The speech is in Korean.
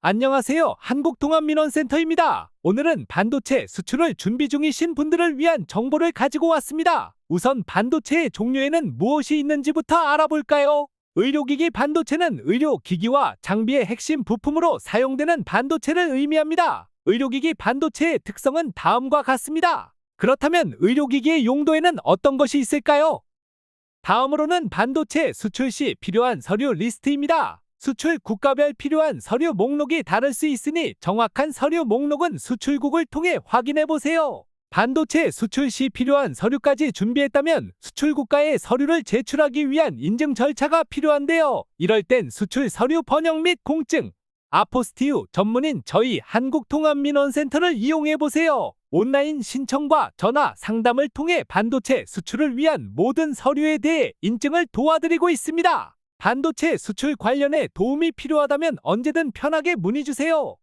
안녕하세요. 한국통합민원센터입니다. 오늘은 반도체 수출을 준비 중이신 분들을 위한 정보를 가지고 왔습니다. 우선 반도체의 종류에는 무엇이 있는지부터 알아볼까요? 의료기기 반도체는 의료기기와 장비의 핵심 부품으로 사용되는 반도체를 의미합니다. 의료기기 반도체의 특성은 다음과 같습니다. 그렇다면 의료기기의 용도에는 어떤 것이 있을까요? 다음으로는 반도체 수출 시 필요한 서류 리스트입니다. 수출 국가별 필요한 서류 목록이 다를 수 있으니 정확한 서류 목록은 수출국을 통해 확인해 보세요. 반도체 수출 시 필요한 서류까지 준비했다면 수출 국가에 서류를 제출하기 위한 인증 절차가 필요한데요. 이럴 땐 수출 서류 번역 및 공증, 아포스티우 전문인 저희 한국통합민원센터를 이용해 보세요. 온라인 신청과 전화 상담을 통해 반도체 수출을 위한 모든 서류에 대해 인증을 도와드리고 있습니다. 반도체 수출 관련해 도움이 필요하다면 언제든 편하게 문의 주세요.